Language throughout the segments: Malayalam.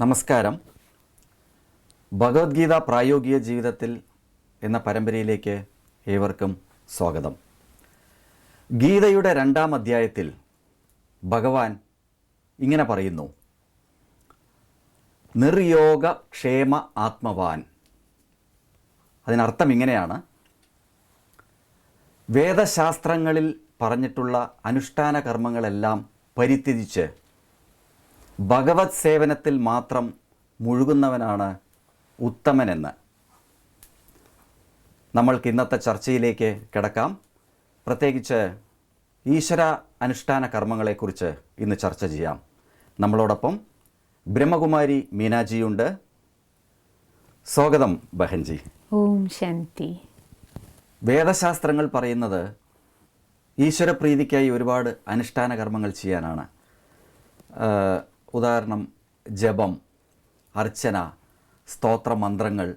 നമസ്കാരം. ഭഗവത്ഗീത പ്രായോഗിക ജീവിതത്തിൽ എന്ന പരമ്പരയിലേക്ക് ഏവർക്കും സ്വാഗതം. ഗീതയുടെ രണ്ടാം അധ്യായത്തിൽ ഭഗവാൻ ഇങ്ങനെ പറയുന്നു നിർയോഗ ക്ഷേമ ആത്മവാൻ. അതിനർത്ഥം ഇങ്ങനെയാണ്. വേദശാസ്ത്രങ്ങളിൽ പറഞ്ഞിട്ടുള്ള അനുഷ്ഠാന കർമ്മങ്ങളെല്ലാം പരിത്യജിച്ച് ഭഗവത് സേവനത്തിൽ മാത്രം മുഴുകുന്നവനാണ് ഉത്തമനെന്ന്. നമ്മൾക്ക് ഇന്നത്തെ ചർച്ചയിലേക്ക് കിടക്കാം. പ്രത്യേകിച്ച് ഈശ്വര അനുഷ്ഠാന കർമ്മങ്ങളെക്കുറിച്ച് ഇന്ന് ചർച്ച ചെയ്യാം. നമ്മളോടൊപ്പം ബ്രഹ്മകുമാരി മീനാജിയുണ്ട്. സ്വാഗതം ബഹൻജി. ഓം ശാന്തി. വേദശാസ്ത്രങ്ങൾ പറയുന്നത് ഈശ്വരപ്രീതിക്കായി ഒരുപാട് അനുഷ്ഠാന കർമ്മങ്ങൾ ചെയ്യാനാണ്. ഉദാഹരണം ജപം അർച്ചന സ്തോത്ര മന്ത്രങ്ങൾ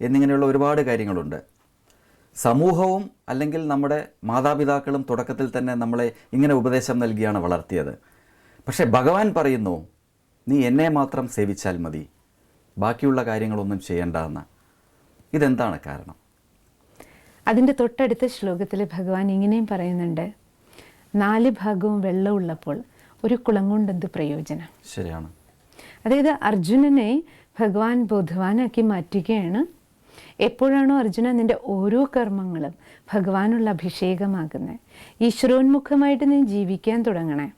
എന്നിങ്ങനെയുള്ള ഒരുപാട് കാര്യങ്ങളുണ്ട്. സമൂഹവും അല്ലെങ്കിൽ നമ്മുടെ മാതാപിതാക്കളും തുടക്കത്തിൽ തന്നെ നമ്മളെ ഇങ്ങനെ ഉപദേശം നൽകിയാണ് വളർത്തിയത്. പക്ഷേ ഭഗവാൻ പറയുന്നു നീ എന്നെ മാത്രം സേവിച്ചാൽ മതി. ബാക്കിയുള്ള കാര്യങ്ങളൊന്നും ചെയ്യേണ്ട എന്ന് ഇതെന്താണ് കാരണം? അതിന്റെ തൊട്ടടുത്ത ശ്ലോകത്തിൽ ഭഗവാൻ ഇങ്ങനെയും പറയുന്നുണ്ട് നാല് ഭാഗവും വെള്ളമുള്ളപ്പോൾ ഒരു കുളം കൊണ്ടെന്ത് പ്രയോജനം? ശരിയാണ്. അതായത് അർജുനനെ ഭഗവാൻ ബോധവാനാക്കി മാറ്റുകയാണ്. എപ്പോഴാണോ അർജുന നിന്റെ ഓരോ കർമ്മങ്ങളും ഭഗവാനുള്ള അഭിഷേകമാകുന്നത് ഈശ്വരോന്മുഖമായിട്ട് നീ ജീവിക്കാൻ തുടങ്ങണേ.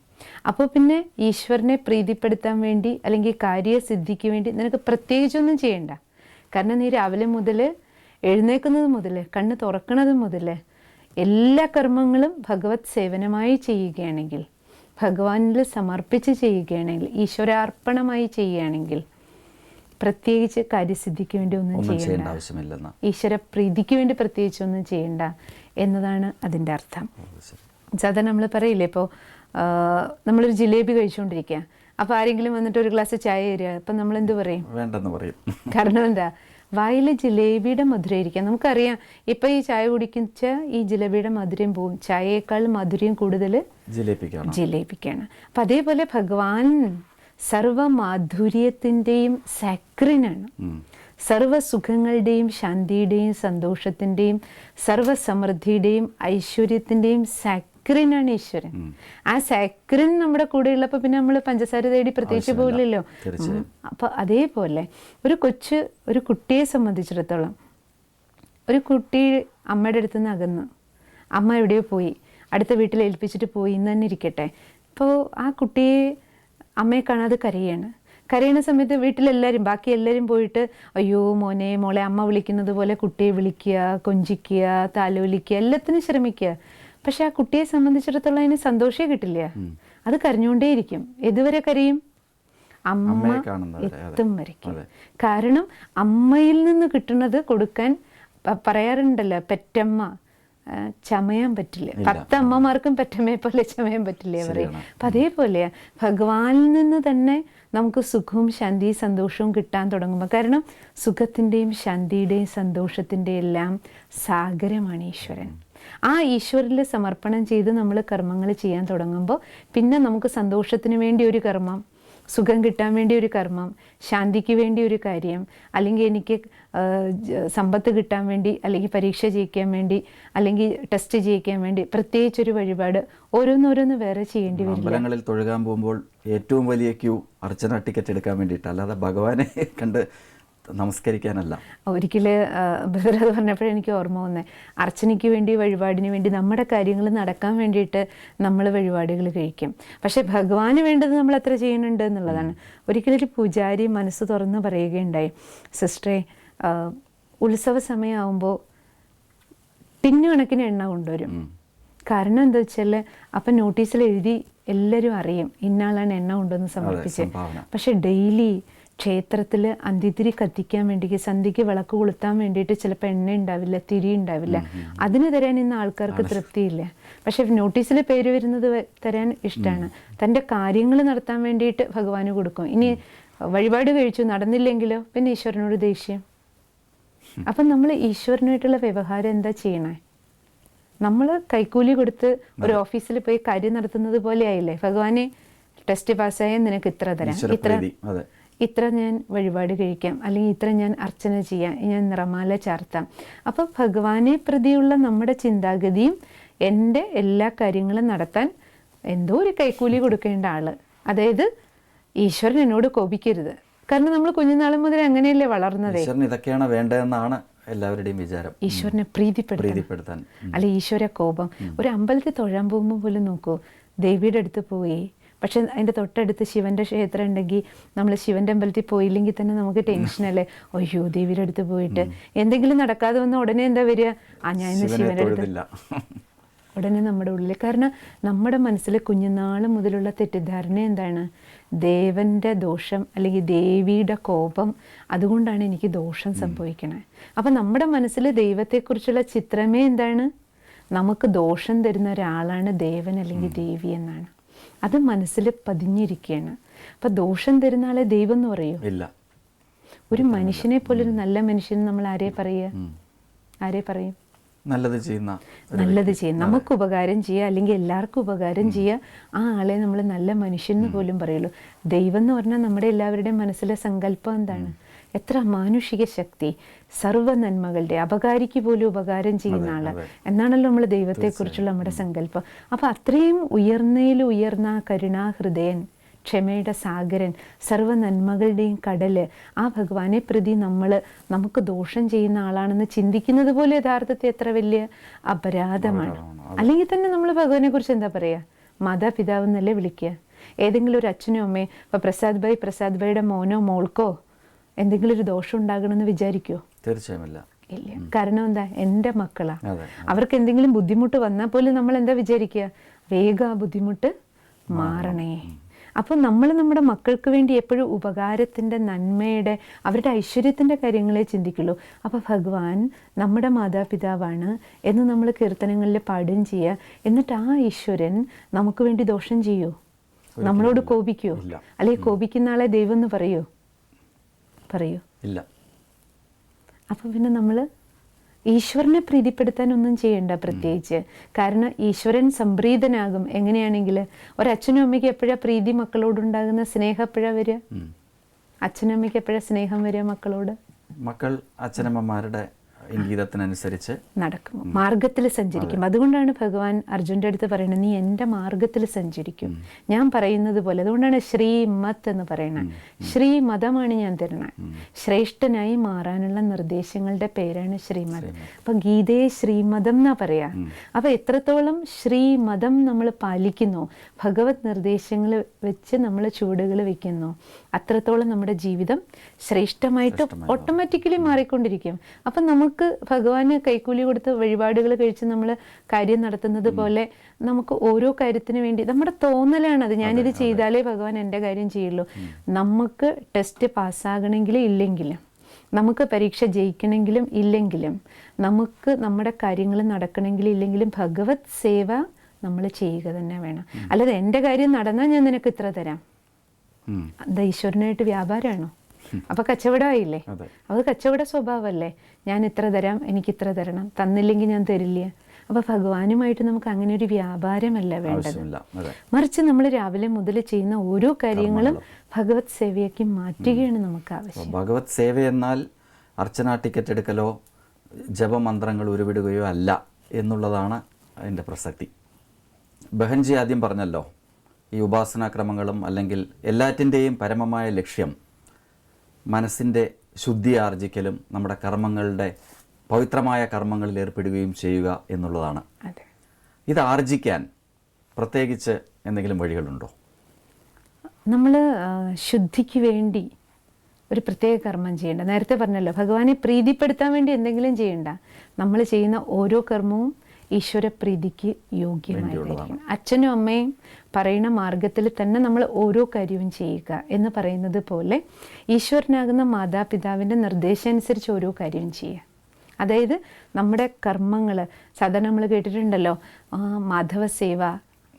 അപ്പോൾ പിന്നെ ഈശ്വരനെ പ്രീതിപ്പെടുത്താൻ വേണ്ടി അല്ലെങ്കിൽ കാര്യസിദ്ധിക്ക് വേണ്ടി നിനക്ക് പ്രത്യേകിച്ചൊന്നും ചെയ്യണ്ട. കാരണം നീ രാവിലെ മുതൽ എഴുന്നേക്കുന്നത് മുതൽ കണ്ണ് തുറക്കുന്നത് മുതൽ എല്ലാ കർമ്മങ്ങളും ഭഗവത് സേവനമായി ചെയ്യുകയാണെങ്കിൽ ഭഗവാനിൽ സമർപ്പിച്ച് ചെയ്യുകയാണെങ്കിൽ ഈശ്വരാർപ്പണമായി ചെയ്യുകയാണെങ്കിൽ പ്രത്യേകിച്ച് കാര്യസിദ്ധിക്ക് വേണ്ടി ഒന്നും ചെയ്യേണ്ട. ചെയ്യണ്ട ആവശ്യമില്ലെന്ന്. ഈശ്വര പ്രീതിക്ക് വേണ്ടി പ്രത്യേകിച്ച് ഒന്നും ചെയ്യേണ്ട എന്നതാണ് അതിന്റെ അർത്ഥം. സാധാരണ നമ്മൾ പറയില്ലേ ഇപ്പോൾ നമ്മളൊരു ജിലേബി കഴിച്ചുകൊണ്ടിരിക്കുക. അപ്പോൾ ആരെങ്കിലും വന്നിട്ട് ഒരു ഗ്ലാസ് ചായ തരിക. അപ്പം നമ്മൾ എന്ത് പറയും? വേണ്ടെന്ന് പറയും. കാരണം എന്താ? വായിലെ ജിലേബിയുടെ മധുരം ഇരിക്കാം നമുക്കറിയാം ഇപ്പം ഈ ചായ കുടിക്കിച്ച ഈ ജിലേബിയുടെ മധുരം പോവും ചായയേക്കാൾ മധുരം കൂടുതൽ ജിലേബിക്കാണ് ജിലേബിക്കാണ് അപ്പം അതേപോലെ ഭഗവാൻ സർവ മാധുര്യത്തിന്റെയും സാക്രിനാണ് സർവസുഖങ്ങളുടെയും ശാന്തിയുടെയും സന്തോഷത്തിന്റെയും സർവസമൃദ്ധിയുടെയും ഐശ്വര്യത്തിന്റെയും ഐശ്വര്യത്തിന്റെയും സാക്രിനാണ് ഈശ്വരൻ ആ സാക്രിൻ നമ്മുടെ കൂടെ ഉള്ളപ്പോൾ പിന്നെ നമ്മൾ പഞ്ചസാര തേടി പ്രത്യേകിച്ച് പോകില്ലല്ലോ അപ്പൊ അപ്പോൾ അതേപോലെ ഒരു കൊച്ച് ഒരു കുട്ടിയെ സംബന്ധിച്ചിടത്തോളം ഒരു കുട്ടി അമ്മയുടെ അടുത്ത് നിന്ന് അകന്നു അമ്മ എവിടെയോ പോയി. അടുത്ത വീട്ടിൽ ഏൽപ്പിച്ചിട്ട് പോയി ഇന്ന് തന്നെ ഇരിക്കട്ടെ. അപ്പോൾ ആ കുട്ടിയെ അമ്മയെ കാണാതെ കരയാണ്. കരയണ സമയത്ത് വീട്ടിലെല്ലാവരും ബാക്കി എല്ലാവരും പോയിട്ട് അയ്യോ മോനെ മോളെ അമ്മ വിളിക്കുന്നത് പോലെ കുട്ടിയെ വിളിക്കുക കൊഞ്ചിക്കുക താലോലിക്കുക എല്ലാത്തിനും ശ്രമിക്കുക. പക്ഷെ ആ കുട്ടിയെ സംബന്ധിച്ചിടത്തോളം അതിന് സന്തോഷേ കിട്ടില്ല. അത് കരഞ്ഞുകൊണ്ടേയിരിക്കും. എതുവരെ കരയും? അമ്മ. എത്തും വരയ്ക്കും. കാരണം അമ്മയിൽ നിന്ന് കിട്ടുന്നത് കൊടുക്കാൻ പറയാറുണ്ടല്ലോ പെറ്റമ്മ ചമയാൻ പറ്റില്ല. പത്ത് അമ്മമാർക്കും പെറ്റമ്മയെ പോലെ ചമയാൻ പറ്റില്ല പറയും. അപ്പം അതേപോലെ ഭഗവാനിൽ നിന്ന് തന്നെ നമുക്ക് സുഖവും ശാന്തിയും സന്തോഷവും കിട്ടാൻ തുടങ്ങുമ്പോൾ കാരണം സുഖത്തിന്റെയും ശാന്തിയുടെയും സന്തോഷത്തിന്റെയും എല്ലാം സാഗരമാണ് ഈശ്വരൻ. ആ ഈശ്വരിൽ സമർപ്പണം ചെയ്ത് നമ്മൾ കർമ്മങ്ങൾ ചെയ്യാൻ തുടങ്ങുമ്പോൾ പിന്നെ നമുക്ക് സന്തോഷത്തിന് വേണ്ടി ഒരു കർമ്മം സുഖം കിട്ടാൻ വേണ്ടി ഒരു കർമ്മം ശാന്തിക്ക് വേണ്ടി ഒരു കാര്യം അല്ലെങ്കിൽ എനിക്ക് സമ്പത്ത് കിട്ടാൻ വേണ്ടി അല്ലെങ്കിൽ പരീക്ഷ ജയിക്കാൻ വേണ്ടി അല്ലെങ്കിൽ ടെസ്റ്റ് ജയിക്കാൻ വേണ്ടി പ്രത്യേകിച്ചൊരു വഴിപാട് ഓരോന്നോരോന്ന് വേറെ ചെയ്യേണ്ടി വരും അമ്പലങ്ങളിൽ തൊഴുകാൻ പോകുമ്പോൾ ഏറ്റവും വലിയ ക്യൂ അർച്ചന ടിക്കറ്റ് എടുക്കാൻ വേണ്ടിയിട്ട്. അല്ലാതെ ഭഗവാനെ കണ്ട് നമസ്കരിക്കാനല്ല. ഒരിക്കൽ ബഹുരത് പറഞ്ഞപ്പോഴും എനിക്ക് ഓർമ്മ വന്നേ. അർച്ചനയ്ക്ക് വേണ്ടി വഴിപാടിന് വേണ്ടി നമ്മുടെ കാര്യങ്ങൾ നടക്കാൻ വേണ്ടിയിട്ട് നമ്മൾ വഴിപാടുകൾ കഴിക്കും. പക്ഷേ ഭഗവാന് വേണ്ടത് നമ്മൾ എത്ര ചെയ്യുന്നുണ്ട് എന്നുള്ളതാണ്. ഒരിക്കലൊരു പൂജാരി മനസ്സ് തുറന്ന് പറയുകയുണ്ടായി സിസ്റ്ററെ ഉത്സവ സമയമാകുമ്പോൾ പിന്നു കണക്കിന് എണ്ണ കൊണ്ടുവരും. കാരണം എന്താ വെച്ചാൽ അപ്പം നോട്ടീസിൽ എഴുതി എല്ലാവരും അറിയും ഇന്നാളാണ് എണ്ണ കൊണ്ടുവന്ന് സമർപ്പിച്ചത് പക്ഷെ ഡെയിലി ക്ഷേത്രത്തിൽ അന്തിതിരി കത്തിക്കാൻ വേണ്ടി സന്ധ്യയ്ക്ക് വിളക്ക് കൊളുത്താൻ വേണ്ടിയിട്ട് ചിലപ്പോൾ എണ്ണ ഉണ്ടാവില്ല തിരി ഉണ്ടാവില്ല. അതിന് തരാൻ ഇന്ന് ആൾക്കാർക്ക് തൃപ്തിയില്ല. പക്ഷെ നോട്ടീസിൽ പേര് വരുന്നത് തരാൻ ഇഷ്ടമാണ് തന്റെ കാര്യങ്ങൾ നടത്താൻ വേണ്ടിയിട്ട് ഭഗവാന് കൊടുക്കും. ഇനി വഴിപാട് കഴിച്ചു നടന്നില്ലെങ്കിലോ? പിന്നെ ഈശ്വരനോട് ദേഷ്യം. അപ്പം നമ്മൾ ഈശ്വരനായിട്ടുള്ള വ്യവഹാരം എന്താ ചെയ്യണേ? നമ്മൾ കൈക്കൂലി കൊടുത്ത് ഒരു ഓഫീസിൽ പോയി കാര്യം നടത്തുന്നത് പോലെ ആയില്ലേ? ഭഗവാനെ ടെസ്റ്റ് പാസ്സായ നിനക്ക് ഇത്ര തരാം. ഇത്ര ഇത്ര ഞാൻ വഴിപാട് കഴിക്കാം അല്ലെങ്കിൽ ഇത്ര ഞാൻ അർച്ചന ചെയ്യാം ഞാൻ നിറമാല ചാർത്താം. അപ്പോൾ ഭഗവാനെ പ്രതിയുള്ള നമ്മുടെ ചിന്താഗതിയും എന്റെ എല്ലാ കാര്യങ്ങളും നടത്താൻ എന്തോ ഒരു കൈക്കൂലി കൊടുക്കേണ്ട ആൾ. അതായത് ഈശ്വരൻ എന്നോട് കോപിക്കരുത്. കാരണം നമ്മൾ കുഞ്ഞുനാൾ മുതൽ അങ്ങനെയല്ലേ വളർന്നത്? ഈശ്വരന് ഇതൊക്കെയാണ് വേണ്ടതെന്നാണ് എല്ലാവരുടെയും വിചാരം. ഈശ്വരനെ പ്രീതിപ്പെടുത്താൻ. അല്ലെ ഈശ്വര കോപം. ഒരു അമ്പലത്തിൽ തൊഴാൻ പോകുമ്പോൾ പോലും നോക്കൂ ദേവിയുടെ അടുത്ത് പോയി പക്ഷെ അതിന്റെ തൊട്ടടുത്ത് ശിവന്റെ ക്ഷേത്രം ഉണ്ടെങ്കിൽ നമ്മൾ ശിവന്റെ അമ്പലത്തിൽ പോയില്ലെങ്കിൽ തന്നെ നമുക്ക് ടെൻഷനല്ലേ അയ്യോ ദേവിയുടെ അടുത്ത് പോയിട്ട് എന്തെങ്കിലും നടക്കാതെ വന്ന ഉടനെ എന്താ വരിക? ആ ഞാൻ ഇന്ന് ശിവന്റെ അടുത്ത് ഉടനെ നമ്മുടെ ഉള്ളിൽ. കാരണം നമ്മുടെ മനസ്സിൽ കുഞ്ഞുനാൾ മുതലുള്ള തെറ്റിദ്ധാരണ എന്താണ്? ദേവന്റെ ദോഷം അല്ലെങ്കിൽ ദേവിയുടെ കോപം അതുകൊണ്ടാണ് എനിക്ക് ദോഷം സംഭവിക്കണേ. അപ്പം നമ്മുടെ മനസ്സിൽ ദൈവത്തെക്കുറിച്ചുള്ള ചിത്രമേ എന്താണ്? നമുക്ക് ദോഷം തരുന്ന ഒരാളാണ് ദേവൻ അല്ലെങ്കിൽ ദേവി എന്നാണ്. അത് മനസ്സിൽ പതിഞ്ഞിരിക്കുകയാണ്. അപ്പം ദോഷം തരുന്ന ആളെ ദൈവം എന്ന് പറയൂ? ഇല്ല. ഒരു മനുഷ്യനെ പോലെ ഒരു നല്ല മനുഷ്യൻ നമ്മൾ ആരെ പറയുക ആരെ പറയും? നല്ലത് ചെയ്യുന്ന നല്ലത് ചെയ്യുന്ന. നമുക്ക് ഉപകാരം ചെയ്യുക അല്ലെങ്കിൽ എല്ലാവർക്കും ഉപകാരം ചെയ്യുക ആ ആളെ നമ്മൾ നല്ല മനുഷ്യൻ എന്ന് പോലും പറയുള്ളൂ. ദൈവം എന്ന് പറഞ്ഞാൽ നമ്മുടെ എല്ലാവരുടെയും മനസ്സിലെ സങ്കല്പം എന്താണ്? എത്ര മാനുഷിക ശക്തി സർവ നന്മകളുടെ അപകാരിക്ക് പോലും ഉപകാരം ചെയ്യുന്ന ആൾ. എന്നാണല്ലോ നമ്മൾ ദൈവത്തെക്കുറിച്ചുള്ള നമ്മുടെ സങ്കല്പം. അപ്പൊ അത്രയും ഉയർന്നതിൽ ഉയർന്ന കരുണാഹൃദയൻ ക്ഷമയുടെ സാഗരൻ സർവ നന്മകളുടെയും കടൽ ആ ഭഗവാനെ പ്രതി നമ്മൾ നമുക്ക് ദോഷം ചെയ്യുന്ന ആളാണെന്ന് ചിന്തിക്കുന്നത് പോലെ യഥാർത്ഥത്തിൽ എത്ര വലിയ അപരാധമാണ്. അല്ലെങ്കിൽ തന്നെ നമ്മൾ ഭഗവാനെ കുറിച്ച് എന്താ പറയുക മാതാപിതാവ് എന്നല്ലേ വിളിക്കുക ഏതെങ്കിലും ഒരു അച്ഛനോ അമ്മയോ ഇപ്പൊ പ്രസാദ് ഭായ് പ്രസാദ് ഭായിയുടെ മോനോ മോൾക്കോ എന്തെങ്കിലും ഒരു ദോഷം ഉണ്ടാകണമെന്ന് വിചാരിക്കുമോ തീർച്ചയായും ഇല്ല. കാരണം എന്താ? എന്റെ മക്കളാ. അവർക്ക് എന്തെങ്കിലും ബുദ്ധിമുട്ട് വന്നാൽ പോലും നമ്മൾ എന്താ വിചാരിക്കുക? വേഗം ആ ബുദ്ധിമുട്ട് മാറണേ. അപ്പോൾ നമ്മൾ നമ്മുടെ മക്കൾക്ക് വേണ്ടി എപ്പോഴും ഉപകാരത്തിന്റെ നന്മയുടെ അവരുടെ ഐശ്വര്യത്തിന്റെ കാര്യങ്ങളെ ചിന്തിക്കുള്ളൂ. അപ്പോൾ ഭഗവാൻ നമ്മുടെ മാതാപിതാവാണ് എന്ന് നമ്മൾ കീർത്തനങ്ങളിൽ പാടും ചെയ്യുക. എന്നിട്ട് ആ ഈശ്വരൻ നമുക്ക് വേണ്ടി ദോഷം ചെയ്യൂ? നമ്മളോട് കോപിക്കോ. അല്ലെങ്കിൽ കോപിക്കുന്ന ആളെ ദൈവം എന്ന് പറയൂ? പറയൂ. ഇല്ല. അപ്പം പിന്നെ നമ്മൾ ഈശ്വരനെ പ്രീതിപ്പെടുത്താൻ ഒന്നും ചെയ്യണ്ട പ്രത്യേകിച്ച്. കാരണം ഈശ്വരൻ സംപ്രീതനാകും. എങ്ങനെയാണെങ്കിൽ ഒരച്ഛനും അമ്മയ്ക്ക് എപ്പോഴാണ് പ്രീതി മക്കളോടുണ്ടാകുന്ന സ്നേഹം എപ്പോഴാണ് വരിക? അച്ഛനും അമ്മയ്ക്ക് എപ്പോഴാണ് സ്നേഹം വരിക മക്കളോട്? മക്കൾ അച്ഛനമ്മമാരുടെ ഇംഗീതത്തിനനുസരിച്ച് നടക്കും. മാർഗത്തിൽ സഞ്ചരിക്കും. അതുകൊണ്ടാണ് ഭഗവാൻ അർജുന്റെ അടുത്ത് പറയുന്നത് നീ എന്റെ മാർഗത്തിൽ സഞ്ചരിക്കും. ഞാൻ പറയുന്നത് പോലെ അതുകൊണ്ടാണ് ശ്രീമത് എന്ന് പറയുന്നത്. ശ്രീമതമാണ് ഞാൻ തരുന്നത്. ശ്രേഷ്ഠനായി മാറാനുള്ള നിർദ്ദേശങ്ങളുടെ പേരാണ് ശ്രീമത്. അപ്പൊ ഗീതയെ ശ്രീമതം എന്നാ പറയാ. അപ്പൊ എത്രത്തോളം ശ്രീമതം നമ്മൾ പാലിക്കുന്നു ഭഗവത് നിർദ്ദേശങ്ങൾ വെച്ച് നമ്മൾ ചുവടുകൾ വെക്കുന്നു അത്രത്തോളം നമ്മുടെ ജീവിതം ശ്രേഷ്ഠമായിട്ട് ഓട്ടോമാറ്റിക്കലി മാറിക്കൊണ്ടിരിക്കും. അപ്പം നമുക്ക് ഭഗവാന് കൈക്കൂലി കൊടുത്ത് വഴിപാടുകൾ കഴിച്ച് നമ്മൾ കാര്യം നടത്തുന്നത് പോലെ നമുക്ക് ഓരോ കാര്യത്തിന് വേണ്ടി നമ്മുടെ തോന്നലാണ് അത് ഞാനിത് ചെയ്താലേ ഭഗവാൻ എന്റെ കാര്യം ചെയ്യുള്ളൂ. നമുക്ക് ടെസ്റ്റ് പാസ്സാകണമെങ്കിലും ഇല്ലെങ്കിലും നമുക്ക് പരീക്ഷ ജയിക്കണമെങ്കിലും ഇല്ലെങ്കിലും നമുക്ക് നമ്മുടെ കാര്യങ്ങൾ നടക്കണമെങ്കിലും ഇല്ലെങ്കിലും ഭഗവത് സേവ നമ്മൾ ചെയ്യുക തന്നെ വേണം. അല്ലാതെ എന്റെ കാര്യം നടന്നാൽ ഞാൻ നിനക്ക് ഇത്ര തരാം. അത് ഈശ്വരനായിട്ട് വ്യാപാരമാണോ? അപ്പൊ കച്ചവടമായില്ലേ. അത് കച്ചവട സ്വഭാവമല്ലേ? ഞാൻ ഇത്ര തരാം എനിക്ക് ഇത്ര തരണം. തന്നില്ലെങ്കിൽ ഞാൻ തരില്ല. അപ്പോൾ ഭഗവാനുമായിട്ട് നമുക്ക് അങ്ങനെ ഒരു വ്യാപാരമല്ല വേണ്ടത്. മറിച്ച് നമ്മൾ രാവിലെ മുതൽ ചെയ്യുന്ന ഓരോ കാര്യങ്ങളും ഭഗവത് സേവയാക്കി മാറ്റുകയാണ് നമുക്ക് ആവശ്യം. ഭഗവത് സേവ എന്നാൽ അർച്ചന ടിക്കറ്റ് എടുക്കലോ ജപമന്ത്രങ്ങൾ ഉരുവിടുകയോ അല്ല എന്നുള്ളതാണ് അതിന്റെ പ്രസക്തി. ബഹൻജി ആദ്യം പറഞ്ഞല്ലോ ഈ ഉപാസനാക്രമങ്ങളും അല്ലെങ്കിൽ എല്ലാറ്റിന്റെയും പരമമായ ലക്ഷ്യം മനസ്സിന്റെ ശുദ്ധി ആർജിക്കലും നമ്മുടെ കർമ്മങ്ങളുടെ പവിത്രമായ കർമ്മങ്ങളിൽ ഏർപ്പെടുകയും ചെയ്യുക എന്നുള്ളതാണ്. ഇത് ആർജിക്കാൻ പ്രത്യേകിച്ച് എന്തെങ്കിലും വഴികളുണ്ടോ? നമ്മൾ ശുദ്ധിക്ക് വേണ്ടി ഒരു പ്രത്യേക കർമ്മം ചെയ്യേണ്ട. നേരത്തെ പറഞ്ഞല്ലോ ഭഗവാനെ പ്രീതിപ്പെടുത്താൻ വേണ്ടി എന്തെങ്കിലും ചെയ്യണ്ട. നമ്മൾ ചെയ്യുന്ന ഓരോ കർമ്മവും ഈശ്വരപ്രീതിക്ക് യോഗ്യമായിരിക്കും. അച്ഛനും അമ്മയും പറയുന്ന മാർഗത്തിൽ തന്നെ നമ്മൾ ഓരോ കാര്യവും ചെയ്യുക എന്ന് പറയുന്നത് പോലെ ഈശ്വരനാകുന്ന മാതാപിതാവിന്റെ നിർദ്ദേശം അനുസരിച്ച് ഓരോ കാര്യവും ചെയ്യുക. അതായത് നമ്മുടെ കർമ്മങ്ങൾ സാധാരണ നമ്മൾ കേട്ടിട്ടുണ്ടല്ലോ ആ, മാധവ സേവ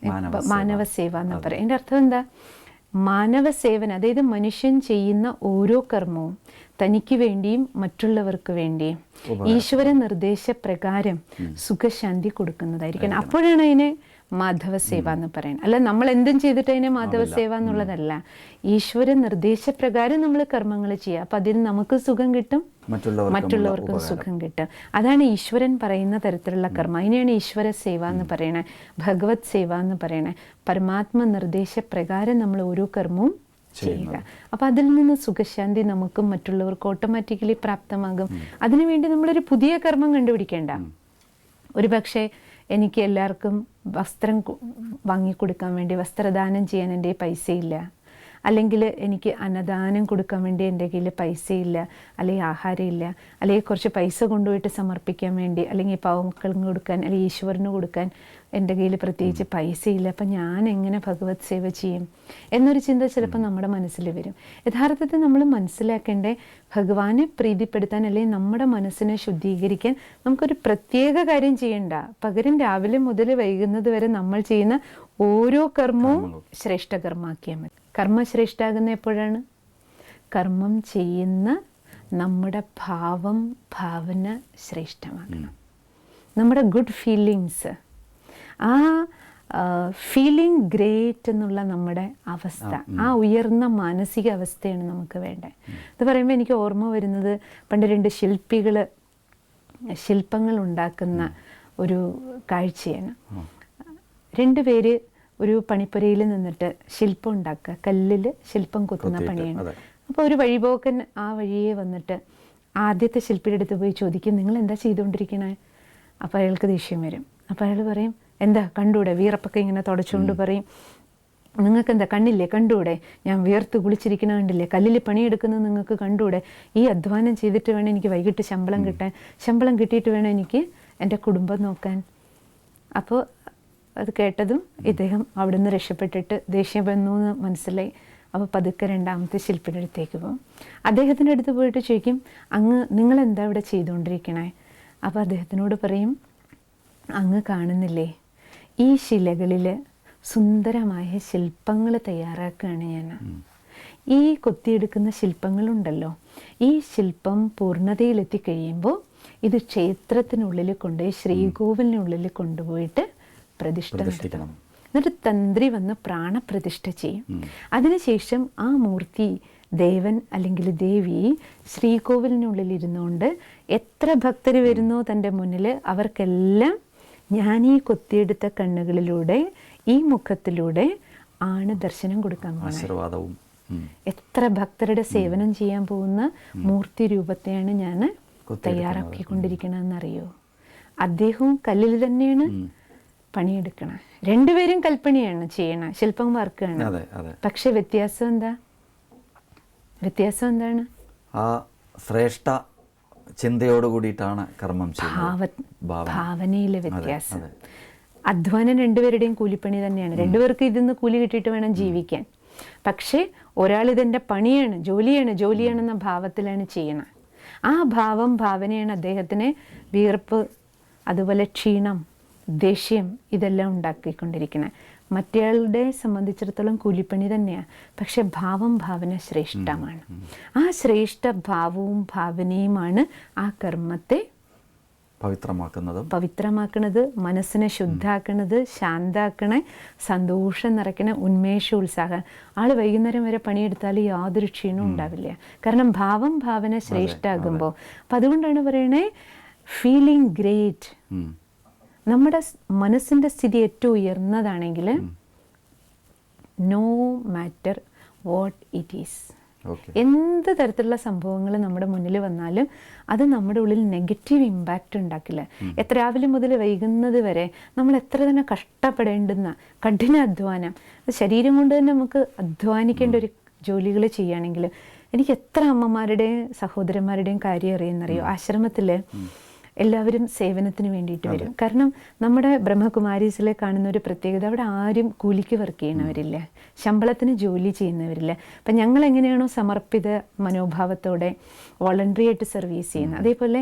മാനവ മാനവ സേവ എന്ന് പറയും. എന്റെ അർത്ഥം എന്താ? മാനവ സേവന അതായത് മനുഷ്യൻ ചെയ്യുന്ന ഓരോ കർമ്മവും തനിക്ക് വേണ്ടിയും മറ്റുള്ളവർക്ക് വേണ്ടിയും ഈശ്വര നിർദ്ദേശപ്രകാരം സുഖശാന്തി കൊടുക്കുന്നതായിരിക്കണം. അപ്പോഴാണ് അതിനെ മാധവ സേവ എന്ന് പറയുന്നത്. അല്ല നമ്മൾ എന്തും ചെയ്തിട്ട് അതിനെ മാധവ സേവ എന്നുള്ളതല്ല. ഈശ്വര നിർദ്ദേശപ്രകാരം നമ്മൾ കർമ്മങ്ങൾ ചെയ്യുക. അപ്പം അതിന് നമുക്ക് സുഖം കിട്ടും മറ്റുള്ളവർക്കും സുഖം കിട്ടും അതാണ് ഈശ്വരൻ പറയുന്ന തരത്തിലുള്ള കർമ്മം. അതിനെയാണ് ഈശ്വര സേവ എന്ന് പറയണേ. ഭഗവത് സേവ എന്ന് പറയണേ. പരമാത്മ നിർദ്ദേശപ്രകാരം നമ്മൾ ഓരോ കർമ്മവും ചെയ്യുക. അപ്പം അതിൽ നിന്ന് സുഖശാന്തി നമുക്കും മറ്റുള്ളവർക്കും ഓട്ടോമാറ്റിക്കലി പ്രാപ്തമാകും. അതിനുവേണ്ടി നമ്മളൊരു പുതിയ കർമ്മം കണ്ടുപിടിക്കേണ്ട. ഒരു പക്ഷേ എനിക്ക് എല്ലാവർക്കും വസ്ത്രം വാങ്ങിക്കൊടുക്കാൻ വേണ്ടി വസ്ത്രദാനം ചെയ്യാൻ എന്റെ പൈസയില്ല. അല്ലെങ്കിൽ എനിക്ക് അന്നദാനം കൊടുക്കാൻ വേണ്ടി എന്റെ കയ്യിൽ പൈസയില്ല അല്ലെങ്കിൽ ആഹാരമില്ല അല്ലെങ്കിൽ കുറച്ച് പൈസ കൊണ്ടുപോയിട്ട് സമർപ്പിക്കാൻ വേണ്ടി അല്ലെങ്കിൽ പാവമക്കൾക്ക് കൊടുക്കാൻ അല്ലെങ്കിൽ ഈശ്വരന് കൊടുക്കാൻ എന്റെ കയ്യിൽ പ്രത്യേകിച്ച് പൈസയില്ല. അപ്പം ഞാൻ എങ്ങനെ ഭഗവത് സേവ ചെയ്യും എന്നൊരു ചിന്ത ചിലപ്പോൾ നമ്മുടെ മനസ്സിൽ വരും. യഥാർത്ഥത്തിൽ നമ്മൾ മനസ്സിലാക്കേണ്ടേ ഭഗവാനെ പ്രീതിപ്പെടുത്താൻ അല്ലെങ്കിൽ നമ്മുടെ മനസ്സിനെ ശുദ്ധീകരിക്കാൻ നമുക്കൊരു പ്രത്യേക കാര്യം ചെയ്യണ്ട. പകരം രാവിലെ മുതൽ വൈകുന്നത് വരെ നമ്മൾ ചെയ്യുന്ന ഓരോ കർമ്മവും ശ്രേഷ്ഠ കർമ്മാക്കിയാൽ മതി. കർമ്മ ശ്രേഷ്ഠാകുന്ന എപ്പോഴാണ്? കർമ്മം ചെയ്യുന്ന നമ്മുടെ ഭാവം ഭാവന ശ്രേഷ്ഠമാകണം. നമ്മുടെ ഗുഡ് ഫീലിങ്സ് ആ ഫീലിംഗ് ഗ്രേറ്റ് എന്നുള്ള നമ്മുടെ അവസ്ഥ ആ ഉയർന്ന മാനസിക അവസ്ഥയാണ് നമുക്ക് വേണ്ടത്. ഇത് പറയുമ്പോൾ എനിക്ക് ഓർമ്മ വരുന്നത് പണ്ട് രണ്ട് ശില്പികൾ ശില്പങ്ങൾ ഉണ്ടാക്കുന്ന ഒരു കാഴ്ചയാണ്. രണ്ടുപേര് ഒരു പണിപ്പുരയിൽ നിന്നിട്ട് ശില്പം ഉണ്ടാക്കുക. കല്ലിൽ ശില്പം കൊത്തുന്ന പണിയാണ്. അപ്പോൾ ഒരു വഴിപോക്കൻ ആ വഴിയെ വന്നിട്ട് ആദ്യത്തെ ശില്പിയുടെ അടുത്ത് പോയി ചോദിക്കും നിങ്ങൾ എന്താ ചെയ്തുകൊണ്ടിരിക്കണേ? അപ്പോൾ അയാൾക്ക് ദേഷ്യം വരും. അപ്പോൾ അയാൾ പറയും എന്താ കണ്ടൂടെ? വീറപ്പൊക്കെ ഇങ്ങനെ തുടച്ചുകൊണ്ട് പറയും. നിങ്ങൾക്ക് എന്താ കണ്ണില്ലേ? കണ്ടൂടെ? ഞാൻ വിയർത്ത് കുളിച്ചിരിക്കണ കണ്ടില്ലേ? കല്ലിൽ പണിയെടുക്കുന്നത് നിങ്ങൾക്ക് കണ്ടൂടെ? ഈ അധ്വാനം ചെയ്തിട്ട് വേണം എനിക്ക് വൈകിട്ട് ശമ്പളം കിട്ടാൻ. ശമ്പളം കിട്ടിയിട്ട് വേണം എനിക്ക് എന്റെ കുടുംബം നോക്കാൻ. അപ്പോൾ അത് കേട്ടതും ഇദ്ദേഹം അവിടുന്ന് രക്ഷപ്പെട്ടിട്ട് ദേഷ്യം വന്നു എന്ന് മനസ്സിലായി. അപ്പോൾ പതുക്കെ രണ്ടാമത്തെ ശില്പിയുടെ അടുത്തേക്ക് പോകും അദ്ദേഹത്തിന്റെ അടുത്ത് പോയിട്ട് ചോദിക്കും അങ്ങ് നിങ്ങൾ എന്താ ഇവിടെ ചെയ്തുകൊണ്ടിരിക്കണേ? അപ്പോൾ അദ്ദേഹത്തിനോട് പറയും അങ്ങ് കാണുന്നില്ലേ ഈ ശിലകളിൽ സുന്ദരമായ ശില്പങ്ങൾ തയ്യാറാക്കുകയാണ് ഞാൻ. ഈ കൊത്തിയെടുക്കുന്ന ശില്പങ്ങളുണ്ടല്ലോ ഈ ശില്പം പൂർണതയിലെത്തിക്കഴിയുമ്പോൾ ഇത് ക്ഷേത്രത്തിനുള്ളിൽ കൊണ്ടുപോയി ശ്രീകോവിലിനുള്ളിൽ കൊണ്ടുപോയിട്ട് പ്രതിഷ്ഠ നടത്തണം. എന്നിട്ട് തന്ത്രി വന്ന് പ്രാണപ്രതിഷ്ഠ ചെയ്യും. അതിനുശേഷം ആ മൂർത്തി ദേവൻ അല്ലെങ്കിൽ ദേവി ശ്രീകോവിലിനുള്ളിൽ ഇരുന്നുകൊണ്ട് എത്ര ഭക്തർ വരുന്നു തന്റെ മുന്നിൽ അവർക്കെല്ലാം ഞാൻ ഈ കൊത്തിയെടുത്ത കണ്ണുകളിലൂടെ ഈ മുഖത്തിലൂടെ ആണ് ദർശനം കൊടുക്കാൻ ആശീർവാദവും. എത്ര ഭക്തരുടെ സേവനം ചെയ്യാൻ പോകുന്ന മൂർത്തി രൂപത്തെയാണ് ഞാൻ. തയ്യാറാക്കിക്കൊണ്ടിരിക്കണമെന്നറിയോ അദ്ദേഹവും കല്ലിൽ തന്നെയാണ് പണിയെടുക്കണം. രണ്ടുപേരും കൽപ്പണിയാണ് ചെയ്യണം ശില്പം വർക്കാണ് പക്ഷെ വ്യത്യാസം എന്താ? വ്യത്യാസം എന്താണ്? ആ ശ്രേഷ്ഠ ചിന്തയോട് കൂടിയിട്ടാണ് കർമ്മം. ഭാവനയിലെ വ്യത്യാസം. അധ്വാനം രണ്ടുപേരുടെയും കൂലിപ്പണി തന്നെയാണ്. രണ്ടുപേർക്ക് ഇതിന്ന് കൂലി കിട്ടിയിട്ട് വേണം ജീവിക്കാൻ. പക്ഷേ ഒരാൾ ഇതെന്റെ പണിയാണ് ജോലിയാണ് ജോലിയാണെന്ന ഭാവത്തിലാണ് ചെയ്യണം. ആ ഭാവം ഭാവനയാണ് അദ്ദേഹത്തിന് വീർപ്പ് അതുപോലെ ക്ഷീണം ദേഷ്യം ഇതെല്ലാം ഉണ്ടാക്കിക്കൊണ്ടിരിക്കുന്നത് മറ്റേയാളുടെ സംബന്ധിച്ചിടത്തോളം കൂലിപ്പണി തന്നെയാണ് പക്ഷെ ഭാവം ഭാവന ശ്രേഷ്ഠമാണ്. ആ ശ്രേഷ്ഠ ഭാവവും ഭാവനയുമാണ് ആ കർമ്മത്തെ പവിത്രമാക്കുന്നതും. പവിത്രമാക്കുന്നത് മനസ്സിനെ ശുദ്ധാക്കണത് ശാന്താക്കണ സന്തോഷം നിറയ്ക്കണ ഉന്മേഷ ഉത്സാഹം. ആൾ വൈകുന്നേരം വരെ പണിയെടുത്താൽ യാതൊരു ക്ഷീണവും ഉണ്ടാവില്ല. കാരണം ഭാവം ഭാവന ശ്രേഷ്ഠാകുമ്പോൾ അപ്പം അതുകൊണ്ടാണ് പറയണേ ഫീലിംഗ് ഗ്രേറ്റ്. നമ്മുടെ മനസ്സിന്റെ സ്ഥിതി ഏറ്റവും ഉയർന്നതാണെങ്കിൽ no matter what it is എന്ത് തരത്തിലുള്ള സംഭവങ്ങൾ നമ്മുടെ മുന്നിൽ വന്നാലും അത് നമ്മുടെ ഉള്ളിൽ നെഗറ്റീവ് ഇമ്പാക്റ്റ് ഉണ്ടാക്കില്ല. എത്ര രാവിലെ മുതൽ വൈകുന്നത് വരെ നമ്മൾ എത്ര തന്നെ കഷ്ടപ്പെടേണ്ടുന്ന കഠിന അധ്വാനം. ശരീരം കൊണ്ട് തന്നെ നമുക്ക് അധ്വാനിക്കേണ്ട ഒരു ജോലികൾ ചെയ്യുകയാണെങ്കിൽ എനിക്ക് എത്ര അമ്മമാരുടെയും സഹോദരന്മാരുടെയും കാര്യം അറിയുന്നറിയോ? ആശ്രമത്തിൽ എല്ലാവരും സേവനത്തിന് വേണ്ടിയിട്ട് വരും. കാരണം നമ്മുടെ ബ്രഹ്മകുമാരീസിലെ കാണുന്ന ഒരു പ്രത്യേകത അവിടെ ആരും കൂലിക്ക് വർക്ക് ചെയ്യുന്നവരില്ല. ശമ്പളത്തിന് ജോലി ചെയ്യുന്നവരില്ല. അപ്പം ഞങ്ങൾ എങ്ങനെയാണോ സമർപ്പിത മനോഭാവത്തോടെ വോളണ്ടറി ആയിട്ട് സർവീസ് ചെയ്യുന്നത്. അതേപോലെ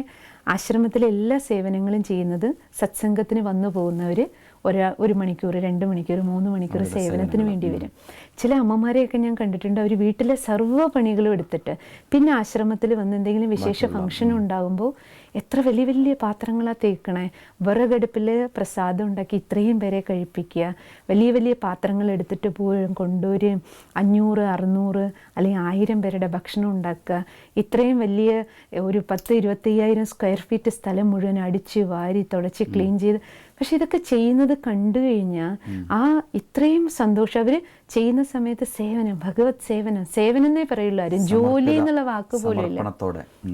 ആശ്രമത്തിലെ എല്ലാ സേവനങ്ങളും ചെയ്യുന്നത് സത്സംഗത്തിന് വന്നു പോകുന്നവർ ഒരാ ഒരു മണിക്കൂർ രണ്ട് മണിക്കൂർ മൂന്ന് മണിക്കൂർ സേവനത്തിന് വേണ്ടി വരും. ചില അമ്മമാരെയൊക്കെ ഞാൻ കണ്ടിട്ടുണ്ട്. അവർ വീട്ടിലെ സർവ പണികളും എടുത്തിട്ട് പിന്നെ ആശ്രമത്തിൽ വന്ന് എന്തെങ്കിലും വിശേഷ ഫംഗ്ഷൻ ഉണ്ടാകുമ്പോൾ എത്ര വലിയ വലിയ പാത്രങ്ങളാണ് തേക്കണേ? വിറകടുപ്പിൽ പ്രസാദം ഉണ്ടാക്കി ഇത്രയും പേരെ കഴിപ്പിക്കുക. വലിയ വലിയ പാത്രങ്ങൾ എടുത്തിട്ട് പോലും കൊണ്ടുവരും അഞ്ഞൂറ് അറുന്നൂറ് അല്ലെങ്കിൽ ആയിരം പേരുടെ ഭക്ഷണം ഉണ്ടാക്കുക. ഇത്രയും വലിയ ഒരു പത്ത് ഇരുപത്തയ്യായിരം സ്ക്വയർ ഫീറ്റ് സ്ഥലം മുഴുവൻ അടിച്ച് വാരി തുടച്ച് ക്ലീൻ ചെയ്ത് പക്ഷെ ഇതൊക്കെ ചെയ്യുന്നത് കണ്ടു കഴിഞ്ഞാൽ ആ ഇത്രയും സന്തോഷം. അവർ ചെയ്യുന്ന സമയത്ത് സേവനം ഭഗവത് സേവനം സേവനം എന്നേ പറയുള്ളൂ ആരും. ജോലി എന്നുള്ള വാക്ക് പോലും ഇല്ല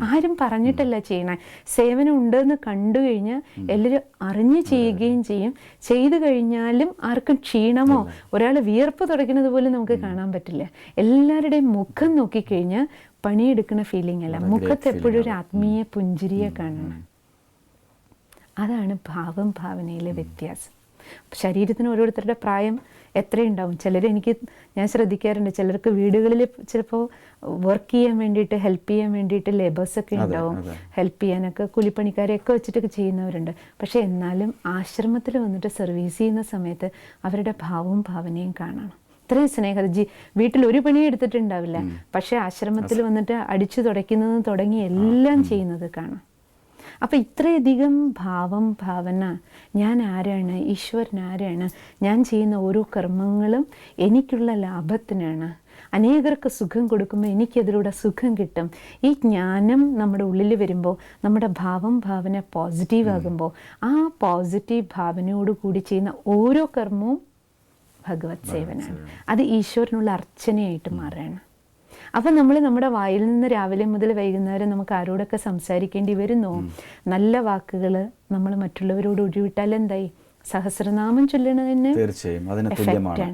ആരും പറഞ്ഞിട്ടല്ല ചെയ്യണേ. സേവനം ഉണ്ടെന്ന് കണ്ടു കഴിഞ്ഞാൽ എല്ലാവരും അറിഞ്ഞു ചെയ്യുകയും ചെയ്യും. ചെയ്തു കഴിഞ്ഞാലും ആർക്കും ക്ഷീണമോ ഒരാൾ വിയർപ്പ് തുടയ്ക്കുന്നത് പോലും നമുക്ക് കാണാൻ പറ്റില്ല. എല്ലാവരുടെയും മുഖം നോക്കിക്കഴിഞ്ഞാൽ പണിയെടുക്കുന്ന ഫീലിംഗ് അല്ല. മുഖത്ത് എപ്പോഴും ഒരു ആത്മീയ പുഞ്ചിരിയെ കാണണം. അതാണ് ഭാവം ഭാവനയിലെ വ്യത്യാസം. ശരീരത്തിന് ഓരോരുത്തരുടെ പ്രായം എത്രയുണ്ടാവും? ചിലർ എനിക്ക് ഞാൻ ശ്രദ്ധിക്കാറുണ്ട് ചിലർക്ക് വീടുകളിൽ ചിലപ്പോൾ വർക്ക് ചെയ്യാൻ വേണ്ടിയിട്ട് ഹെൽപ്പ് ചെയ്യാൻ വേണ്ടിയിട്ട് ലേബേഴ്സൊക്കെ ഉണ്ടാവും. ഹെൽപ്പ് ചെയ്യാനൊക്കെ കൂലിപ്പണിക്കാരെയൊക്കെ വെച്ചിട്ടൊക്കെ ചെയ്യുന്നവരുണ്ട്. പക്ഷേ എന്നാലും ആശ്രമത്തിൽ വന്നിട്ട് സർവീസ് ചെയ്യുന്ന സമയത്ത് അവരുടെ ഭാവവും ഭാവനയും കാണണം. ഇത്രയും സ്നേഹത ജി വീട്ടിൽ ഒരു പണി എടുത്തിട്ടുണ്ടാവില്ല. പക്ഷേ ആശ്രമത്തിൽ വന്നിട്ട് അടിച്ചു തുടയ്ക്കുന്നത് തുടങ്ങി എല്ലാം ചെയ്യുന്നത് കാണാം. അപ്പം ഇത്രയധികം ഭാവം ഭാവന ഞാൻ ആരാണ്? ഈശ്വരൻ ആരാണ്? ഞാൻ ചെയ്യുന്ന ഓരോ കർമ്മങ്ങളും എനിക്കുള്ള ലാഭത്തിനാണ്. അനേകർക്ക് സുഖം കൊടുക്കുമ്പോൾ എനിക്കതിലൂടെ സുഖം കിട്ടും. ഈ ജ്ഞാനം നമ്മുടെ ഉള്ളിൽ വരുമ്പോൾ നമ്മുടെ ഭാവം ഭാവന പോസിറ്റീവ് ആകുമ്പോൾ ആ പോസിറ്റീവ് ഭാവനയോട് കൂടി ചെയ്യുന്ന ഓരോ കർമ്മവും ഭഗവത് സേവനാണ്. അത് ഈശ്വരനുള്ള അർച്ചനയായിട്ട് മാറുകയാണ്. അപ്പം നമ്മൾ നമ്മുടെ വായിൽ നിന്ന് രാവിലെ മുതൽ വൈകുന്നേരം നമുക്ക് ആരോടൊക്കെ സംസാരിക്കേണ്ടി വരുന്നോ? നല്ല വാക്കുകൾ നമ്മൾ മറ്റുള്ളവരോട് ഒഴിവിട്ടാൽ എന്തായി? സഹസ്രനാമം ചൊല്ലണതിന് തീർച്ചയായും. അതിന് തുല്യമാണ്.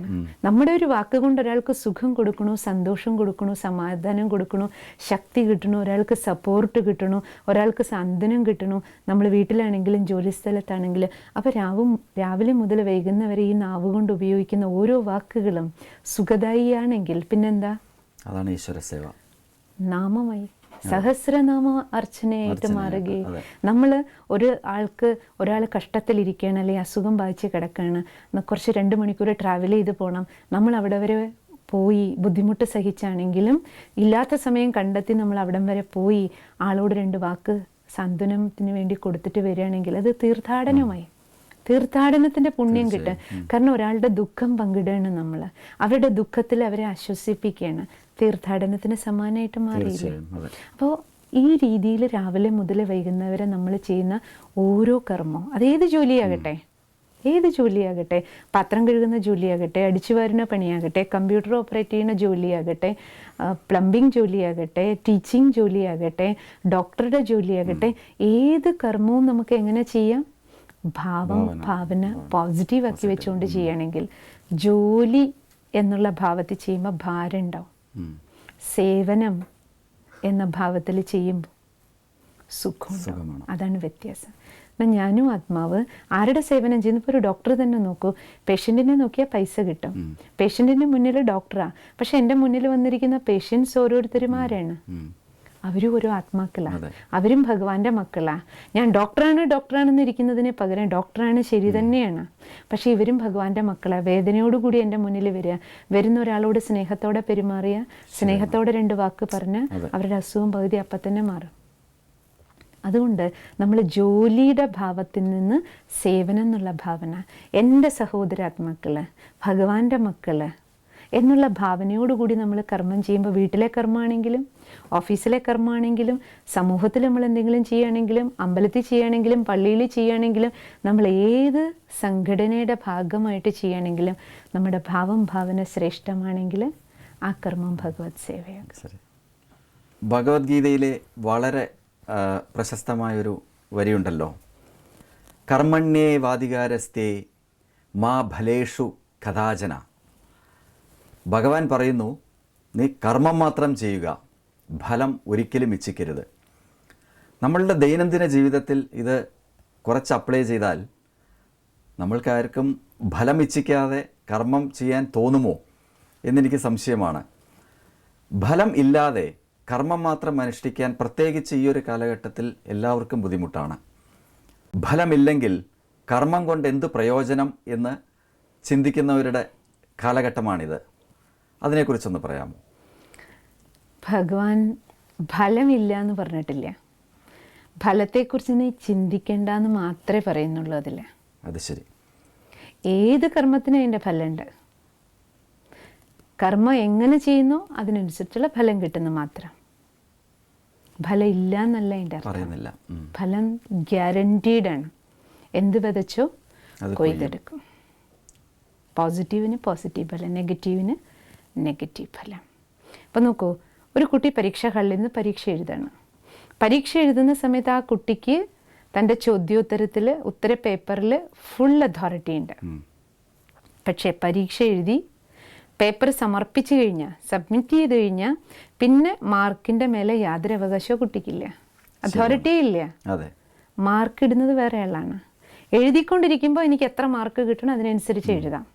നമ്മുടെ ഒരു വാക്ക് കൊണ്ട് ഒരാൾക്ക് സുഖം കൊടുക്കണു സന്തോഷം കൊടുക്കണു സമാധാനം കൊടുക്കണു ശക്തി കിട്ടണു ഒരാൾക്ക് സപ്പോർട്ട് കിട്ടണു ഒരാൾക്ക് സാന്ത്വനം കിട്ടണു? നമ്മൾ വീട്ടിലാണെങ്കിലും ജോലി സ്ഥലത്താണെങ്കിലും അപ്പോൾ രാവും രാവിലെ മുതൽ വൈകുന്നവരെ ഈ നാവ് കൊണ്ട് ഉപയോഗിക്കുന്ന ഓരോ വാക്കുകളും സുഖദായിയാണെങ്കിൽ പിന്നെന്താ? അതാണ് ഈശ്വര സേവ. നാമമായി. സഹസ്രനാമ അർച്ചനയായിട്ട് മാറുകയും നമ്മൾ ഒരു ആൾക്ക് ഒരാൾ കഷ്ടത്തിലിരിക്കുകയാണ് അല്ലെങ്കിൽ അസുഖം ബാധിച്ച് കിടക്കുകയാണ് കുറച്ച് രണ്ട് മണിക്കൂർ ട്രാവൽ ചെയ്ത് പോകണം നമ്മൾ അവിടെ വരെ പോയി ബുദ്ധിമുട്ട് സഹിച്ചാണെങ്കിലും ഇല്ലാത്ത സമയം കണ്ടെത്തി നമ്മൾ അവിടം വരെ പോയി ആളോട് രണ്ട് വാക്ക് സാന്ത്വനത്തിന് വേണ്ടി കൊടുത്തിട്ട് വരികയാണെങ്കിൽ അത് തീർത്ഥാടനമായി. തീർത്ഥാടനത്തിന്റെ പുണ്യം കിട്ടുക. കാരണം ഒരാളുടെ ദുഃഖം പങ്കിടുകയാണ് നമ്മൾ അവരുടെ ദുഃഖത്തിൽ അവരെ ആശ്വസിപ്പിക്കുകയാണ്. തീർത്ഥാടനത്തിന് സമാനമായിട്ട് മാറിയില്ലേ? അപ്പോൾ ഈ രീതിയിൽ രാവിലെ മുതൽ വൈകുന്നവരെ നമ്മൾ ചെയ്യുന്ന ഓരോ കർമ്മവും അതേത് ജോലിയാകട്ടെ? ഏത് ജോലിയാകട്ടെ? പാത്രം കഴുകുന്ന ജോലിയാകട്ടെ അടിച്ചു വരുന്ന പണിയാകട്ടെ കമ്പ്യൂട്ടർ ഓപ്പറേറ്റ് ചെയ്യുന്ന ജോലിയാകട്ടെ പ്ലംബിംഗ് ജോലിയാകട്ടെ ടീച്ചിങ് ജോലിയാകട്ടെ ഡോക്ടറുടെ ജോലിയാകട്ടെ ഏത് കർമ്മവും നമുക്ക് എങ്ങനെ ചെയ്യാം? ഭാവം ഭാവന. പോസിറ്റീവ് ആക്കി വെച്ചുകൊണ്ട് ചെയ്യണമെങ്കിൽ ജോലി എന്നുള്ള ഭാവത്തിൽ ചെയ്യുമ്പോൾ ഭാരം ഉണ്ടാവും. സേവനം എന്ന ഭാവത്തിൽ ചെയ്യുമ്പോൾ സുഖം. അതാണ് വ്യത്യാസം. അപ്പം ഞാനും ആത്മാവ് ആരുടെ സേവനം ചെയ്യുന്നു? ഇപ്പോൾ ഒരു ഡോക്ടർ തന്നെ നോക്കൂ. പേഷ്യന്റിനെ നോക്കിയാൽ പൈസ കിട്ടും. പേഷ്യന്റിന്റെ മുന്നിൽ ഡോക്ടറാണ് പക്ഷെ എന്റെ മുന്നിൽ വന്നിരിക്കുന്ന പേഷ്യൻസ് ഓരോരുത്തരും ആരാണ്. അവരും ഒരു ആത്മാക്കളാണ് അവരും ഭഗവാന്റെ മക്കളാണ് ഞാൻ ഡോക്ടറാണ് ഡോക്ടറാണെന്ന് ഇരിക്കുന്നതിന് പകരം ഡോക്ടറാണ് ശരി തന്നെയാണ്. പക്ഷേ ഇവരും ഭഗവാന്റെ മക്കളാണ് വേദനയോടുകൂടി എന്റെ മുന്നിൽ വരിക. വരുന്ന ഒരാളോട് സ്നേഹത്തോടെ പെരുമാറിയ സ്നേഹത്തോടെ രണ്ട് വാക്ക് പറഞ്ഞ് അവരുടെ അസുഖം പകുതി അപ്പം തന്നെ മാറും. അതുകൊണ്ട് നമ്മൾ ജോലിയുടെ ഭാവത്തിൽ നിന്ന് സേവനം എന്നുള്ള ഭാവന എന്റെ സഹോദരാത്മാക്കൾ ഭഗവാന്റെ മക്കൾ എന്നുള്ള ഭാവനയോടുകൂടി നമ്മൾ കർമ്മം ചെയ്യുമ്പോൾ വീട്ടിലെ കർമ്മമാണെങ്കിലും ഓഫീസിലെ കർമ്മമാണെങ്കിലും സമൂഹത്തിൽ നമ്മൾ എന്തെങ്കിലും ചെയ്യുകയാണെങ്കിലും അമ്പലത്തിൽ ചെയ്യുകയാണെങ്കിലും പള്ളിയിൽ ചെയ്യുകയാണെങ്കിലും നമ്മൾ ഏത് സംഘടനയുടെ ഭാഗമായിട്ട് ചെയ്യുകയാണെങ്കിലും നമ്മുടെ ഭാവം ഭാവന ശ്രേഷ്ഠമാണെങ്കിൽ ആ കർമ്മം ഭഗവത് സേവയാണ്. ഭഗവത്ഗീതയിലെ വളരെ പ്രശസ്തമായൊരു വരിയുണ്ടല്ലോ. കർമ്മണ്യേ വാദികാരസ്തേ മാ ഫലേഷു കഥാചന. ഭഗവാൻ പറയുന്നു നീ കർമ്മം മാത്രം ചെയ്യുക. ഫലം ഒരിക്കലും ഇച്ഛിക്കരുത്. നമ്മളുടെ ദൈനംദിന ജീവിതത്തിൽ ഇത് കുറച്ച് അപ്ലൈ ചെയ്താൽ നമ്മൾക്കാർക്കും ഫലം ഇച്ഛിക്കാതെ കർമ്മം ചെയ്യാൻ തോന്നുമോ എന്നെനിക്ക് സംശയമാണ്. ഫലം ഇല്ലാതെ കർമ്മം മാത്രം അനുഷ്ഠിക്കാൻ പ്രത്യേകിച്ച് ഈ ഒരു കാലഘട്ടത്തിൽ എല്ലാവർക്കും ബുദ്ധിമുട്ടാണ്. ഫലമില്ലെങ്കിൽ കർമ്മം കൊണ്ട് എന്ത് പ്രയോജനം എന്ന് ചിന്തിക്കുന്നവരുടെ കാലഘട്ടമാണിത്. അതിനെക്കുറിച്ചൊന്ന് പറയാമോ? ഭഗവാൻ ഫലമില്ല എന്ന് പറഞ്ഞിട്ടില്ല. ഫലത്തെക്കുറിച്ച് നീ ചിന്തിക്കേണ്ട എന്ന് മാത്രമേ പറയുന്നുള്ളൂ അതിൽ അത് ശരി. ഏത് കർമ്മത്തിനും അതിന്റെ ഫലമുണ്ട്. കർമ്മം എങ്ങനെ ചെയ്യുന്നു അതിനനുസരിച്ചുള്ള ഫലം കിട്ടുന്നു മാത്രം. ഫലമില്ല ഇല്ല എന്നല്ല അതിന്റെ അർത്ഥം ഫലം ഗ്യാരണ്ടീഡ് ആണ്. എന്ത് വിതച്ചോ കൊയ്തെടുക്കും. പോസിറ്റീവിന് പോസിറ്റീവ് ഫലം നെഗറ്റീവിന് നെഗറ്റീവ് ഫലം. അപ്പം നോക്കൂ ഒരു കുട്ടി പരീക്ഷ ഹാളിൽ നിന്ന് പരീക്ഷ എഴുതണം. പരീക്ഷ എഴുതുന്ന സമയത്ത് ആ കുട്ടിക്ക് തന്റെ ചോദ്യോത്തരത്തിൽ ഉത്തര പേപ്പറിൽ ഫുൾ അതോറിറ്റി ഉണ്ട്. പക്ഷേ പരീക്ഷ എഴുതി പേപ്പർ സമർപ്പിച്ചു കഴിഞ്ഞാൽ സബ്മിറ്റ് ചെയ്ത് കഴിഞ്ഞാൽ പിന്നെ മാർക്കിന്റെ മേലെ യാതൊരു അവകാശവും കുട്ടിക്കില്ല. അതോറിറ്റി ഇല്ല. മാർക്ക് ഇടുന്നത് വേറെ ആളാണ്. എഴുതിക്കൊണ്ടിരിക്കുമ്പോൾ എനിക്ക് എത്ര മാർക്ക് കിട്ടണം അതിനനുസരിച്ച് എഴുതാം.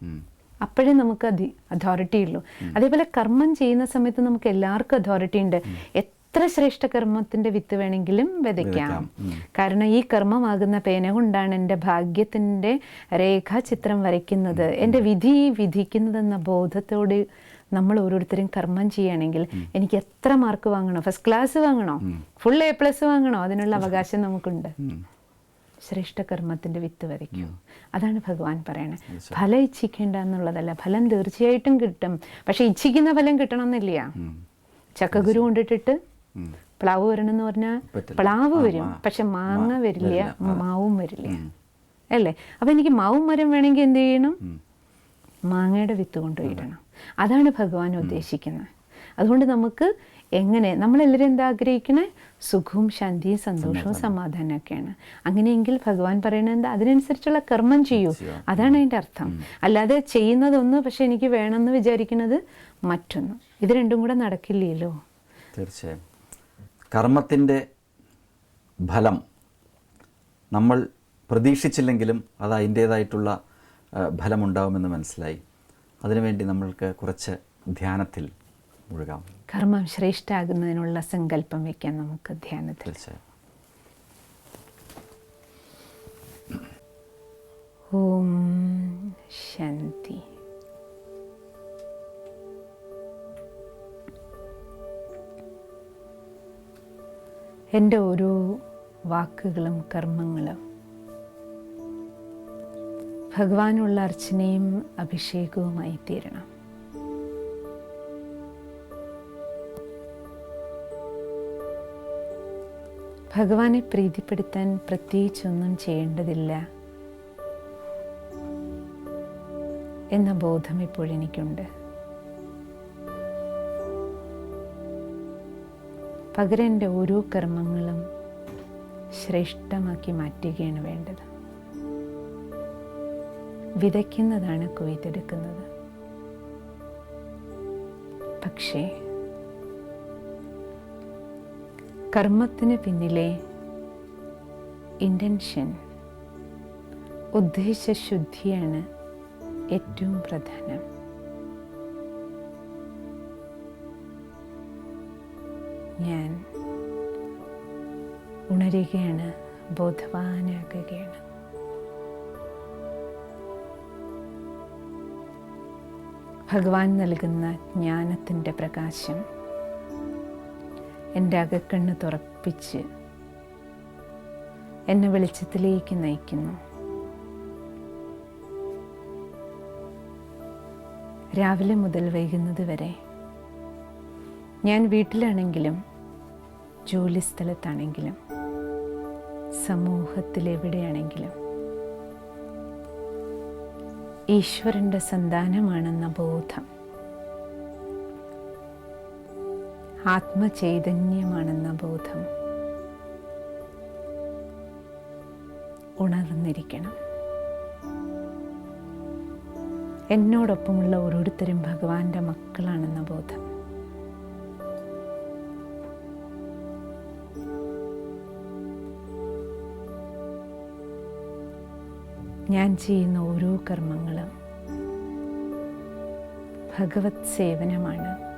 അപ്പോഴേ നമുക്ക് അധി അതോറിറ്റി ഉള്ളൂ. അതേപോലെ കർമ്മം ചെയ്യുന്ന സമയത്ത് നമുക്ക് എല്ലാവർക്കും അതോറിറ്റി ഉണ്ട്. എത്ര ശ്രേഷ്ഠ കർമ്മത്തിന്റെ വിത്ത് വേണമെങ്കിലും വിതയ്ക്കാം. വിതയ്ക്കാം. കാരണം ഈ കർമ്മമാകുന്ന പേന കൊണ്ടാണ് എന്റെ ഭാഗ്യത്തിന്റെ രേഖാചിത്രം വരയ്ക്കുന്നത്. എന്റെ വിധി വിധിക്കുന്നതെന്ന ബോധത്തോട് നമ്മൾ ഓരോരുത്തരും കർമ്മം ചെയ്യുകയാണെങ്കിൽ എനിക്ക് എത്ര മാർക്ക് വാങ്ങണോ? ഫസ്റ്റ് ക്ലാസ് വാങ്ങണോ? ഫുൾ എ പ്ലസ് വാങ്ങണോ? അതിനുള്ള അവകാശം നമുക്കുണ്ട്. ഉം. ശ്രേഷ്ഠ കർമ്മത്തിന്റെ വിത്ത് വരയ്ക്കൂ. അതാണ് ഭഗവാൻ പറയണത് ഫലം ഇച്ഛിക്കേണ്ട എന്നുള്ളതല്ല ഫലം തീർച്ചയായിട്ടും കിട്ടും. പക്ഷെ ഇച്ഛിക്കുന്ന ഫലം കിട്ടണമെന്നില്ല. ചക്കഗുരു കൊണ്ടിട്ടിട്ട് പ്ലാവ് വരണം എന്ന് പറഞ്ഞാൽ പ്ലാവ് വരും പക്ഷെ മാങ്ങ വരില്ല. മാവും വരില്ല. അല്ലേ? അപ്പം എനിക്ക് മാവും മരം വേണമെങ്കിൽ എന്ത് ചെയ്യണം. മാങ്ങയുടെ വിത്ത് കൊണ്ടുപോയിടണം അതാണ് ഭഗവാൻ ഉദ്ദേശിക്കുന്നത്. അതുകൊണ്ട് നമുക്ക് എങ്ങനെ നമ്മളെല്ലാവരും എന്താ ആഗ്രഹിക്കണേ സുഖവും ശാന്തിയും സന്തോഷവും സമാധാനമൊക്കെയാണ്. അങ്ങനെയെങ്കിൽ ഭഗവാൻ പറയുന്നത് എന്താ? അതിനനുസരിച്ചുള്ള കർമ്മം ചെയ്യൂ. അതാണ് അതിന്റെ അർത്ഥം. അല്ലാതെ ചെയ്യുന്നതൊന്ന് പക്ഷെ എനിക്ക് വേണമെന്ന് വിചാരിക്കുന്നത് മറ്റൊന്ന്. ഇത് രണ്ടും കൂടെ നടക്കില്ലല്ലോ. തീർച്ചയായും. കർമ്മത്തിന്റെ ഫലം നമ്മൾ പ്രതീക്ഷിച്ചില്ലെങ്കിലും അത് അതിന്റേതായിട്ടുള്ള ഫലമുണ്ടാവുമെന്ന് ഫലമുണ്ടാകുമെന്ന് മനസ്സിലായി. അതിനുവേണ്ടി നമ്മൾക്ക് കുറച്ച് ധ്യാനത്തിൽ മുഴുകാം. കർമ്മം ശ്രേഷ്ഠാകുന്നതിനുള്ള സങ്കല്പം വയ്ക്കാം നമുക്ക് ധ്യാനത്തിൽ. ഓം ശാന്തി. എന്റെ ഓരോ വാക്കുകളും കർമ്മങ്ങളും ഭഗവാനുള്ള അർച്ചനയും അഭിഷേകവുമായി തീരണം. ഭഗവാനെ പ്രീതിപ്പെടുത്താൻ പ്രത്യേകിച്ചൊന്നും ചെയ്യേണ്ടതില്ല എന്ന ബോധം ഇപ്പോഴെനിക്കുണ്ട് പകരം എന്റെ ഓരോ കർമ്മങ്ങളും ശ്രേഷ്ഠമാക്കി മാറ്റുകയാണ് വേണ്ടത്. വിതയ്ക്കുന്നതാണ് കൊയ്തെടുക്കുന്നത് പക്ഷേ കർമ്മത്തിന് പിന്നിലെ ഇന്റൻഷൻ ഉദ്ദേശശുദ്ധിയാണ് ഏറ്റവും പ്രധാനം. ഞാൻ ഉണരുകയാണ് ബോധവാനാകുകയാണ്. ഭഗവാൻ നൽകുന്ന ജ്ഞാനത്തിന്റെ പ്രകാശം എന്റെ അകക്കണ്ണ് തുറപ്പിച്ച് എന്നെ വെളിച്ചത്തിലേക്ക് നയിക്കുന്നു. രാവിലെ മുതൽ വൈകുന്നത് വരെ ഞാൻ വീട്ടിലാണെങ്കിലും ജോലി സ്ഥലത്താണെങ്കിലും സമൂഹത്തിലെവിടെയാണെങ്കിലും ഈശ്വരന്റെ സന്താനമാണെന്ന ബോധം ആത്മചൈതന്യമാണെന്ന ബോധം ഉണർന്നിരിക്കണം. എന്നോടൊപ്പമുള്ള ഓരോരുത്തരും ഭഗവാന്റെ മക്കളാണെന്ന ബോധം. ഞാൻ ചെയ്യുന്ന ഓരോ കർമ്മങ്ങളും ഭഗവത് സേവനമാണ്.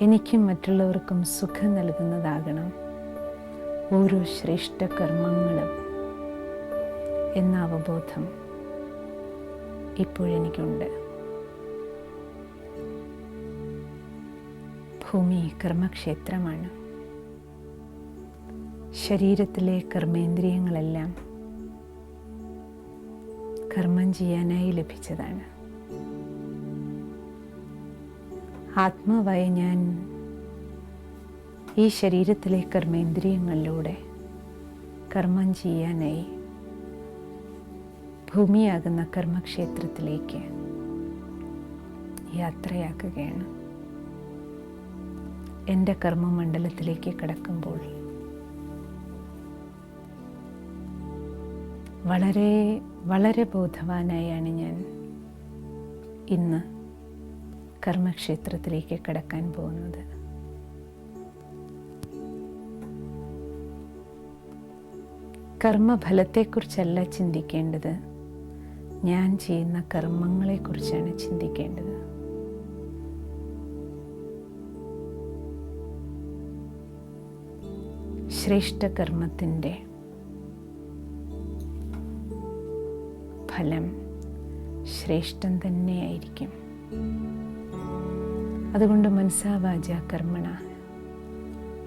എനിക്കും മറ്റുള്ളവർക്കും സുഖം നൽകുന്നതാകണം. ഓരോ ശ്രേഷ്ഠ കർമ്മങ്ങളും എന്ന അവബോധം ഇപ്പോഴെനിക്കുണ്ട്. ഭൂമി കർമ്മക്ഷേത്രമാണ്. ശരീരത്തിലെ കർമ്മേന്ദ്രിയങ്ങളെല്ലാം കർമ്മം ചെയ്യാനായി ലഭിച്ചതാണ്. ആത്മാവായ ഞാൻ ഈ ശരീരത്തിലെ കർമ്മേന്ദ്രിയങ്ങളിലൂടെ കർമ്മം ചെയ്യാനായി ഭൂമിയാകുന്ന കർമ്മക്ഷേത്രത്തിലേക്ക് യാത്രയാക്കുകയാണ്. എന്റെ കർമ്മമണ്ഡലത്തിലേക്ക് കടക്കുമ്പോൾ വളരെ വളരെ ബോധവാനായാണ് ഞാൻ ഇന്ന്. കർമ്മക്ഷേത്രത്തിലേക്ക് കടക്കാൻ പോകുന്നത്. കർമ്മഫലത്തെക്കുറിച്ചല്ല ചിന്തിക്കേണ്ടത്. ഞാൻ ചെയ്യുന്ന കർമ്മങ്ങളെക്കുറിച്ചാണ് ചിന്തിക്കേണ്ടത്. ശ്രേഷ്ഠ കർമ്മത്തിന്റെ ഫലം ശ്രേഷ്ഠം തന്നെയായിരിക്കും. അതുകൊണ്ട് മനസ്സാവാച കർമ്മണ.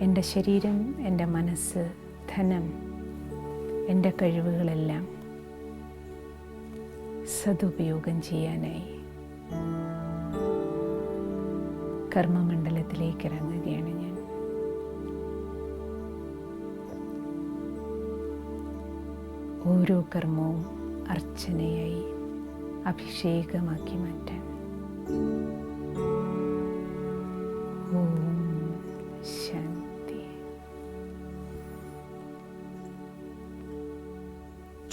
എന്റെ ശരീരം എന്റെ മനസ്സ് ധനം എന്റെ കഴിവുകളെല്ലാം സതുപയോഗം ചെയ്യാനായി കർമ്മമണ്ഡലത്തിലേക്ക് ഇറങ്ങുകയാണ് ഞാൻ. ഓരോ കർമ്മവും അർച്ചനയായി അഭിഷേകമാക്കി മാറ്റാൻ.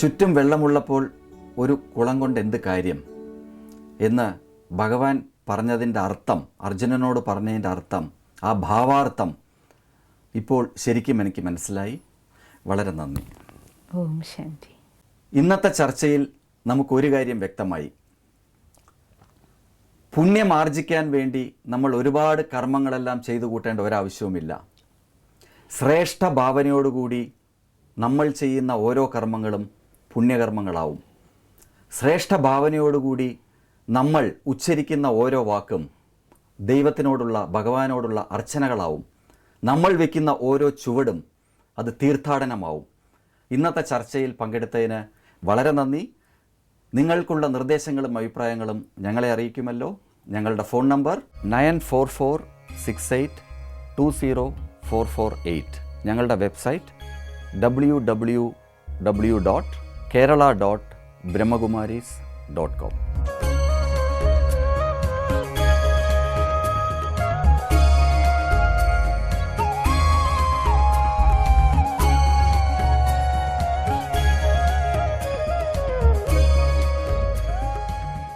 ചുറ്റും വെള്ളമുള്ളപ്പോൾ ഒരു കുളം കൊണ്ട് എന്ത് കാര്യം? എന്ന് ഭഗവാൻ പറഞ്ഞതിന്റെ അർത്ഥം അർജുനനോട് പറഞ്ഞതിന്റെ അർത്ഥം ആ ഭാവാർത്ഥം ഇപ്പോൾ ശരിക്കും എനിക്ക് മനസ്സിലായി. വളരെ നന്ദി. ഓം ശാന്തി. ഇന്നത്തെ ചർച്ചയിൽ നമുക്കൊരു കാര്യം വ്യക്തമായി. പുണ്യം ആർജിക്കാൻ വേണ്ടി നമ്മൾ ഒരുപാട് കർമ്മങ്ങളെല്ലാം ചെയ്തു കൂട്ടേണ്ട ഒരാവശ്യവുമില്ല. ശ്രേഷ്ഠ ഭാവനയോടുകൂടി നമ്മൾ ചെയ്യുന്ന ഓരോ കർമ്മങ്ങളും പുണ്യകർമ്മങ്ങളാവും. ശ്രേഷ്ഠ ഭാവനയോടുകൂടി നമ്മൾ ഉച്ചരിക്കുന്ന ഓരോ വാക്കും ദൈവത്തിനോടുള്ള ഭഗവാനോടുള്ള അർച്ചനകളാവും. നമ്മൾ വയ്ക്കുന്ന ഓരോ ചുവടും അത് തീർത്ഥാടനമാവും. ഇന്നത്തെ ചർച്ചയിൽ പങ്കെടുത്തതിന് വളരെ നന്ദി. നിങ്ങൾക്കുള്ള നിർദ്ദേശങ്ങളും അഭിപ്രായങ്ങളും ഞങ്ങളെ അറിയിക്കുമല്ലോ. ഞങ്ങളുടെ phone number nine four four six eight two zero four four eight. ഞങ്ങളുടെ website W W W dot Kerala dot Brahmakumaris dot com.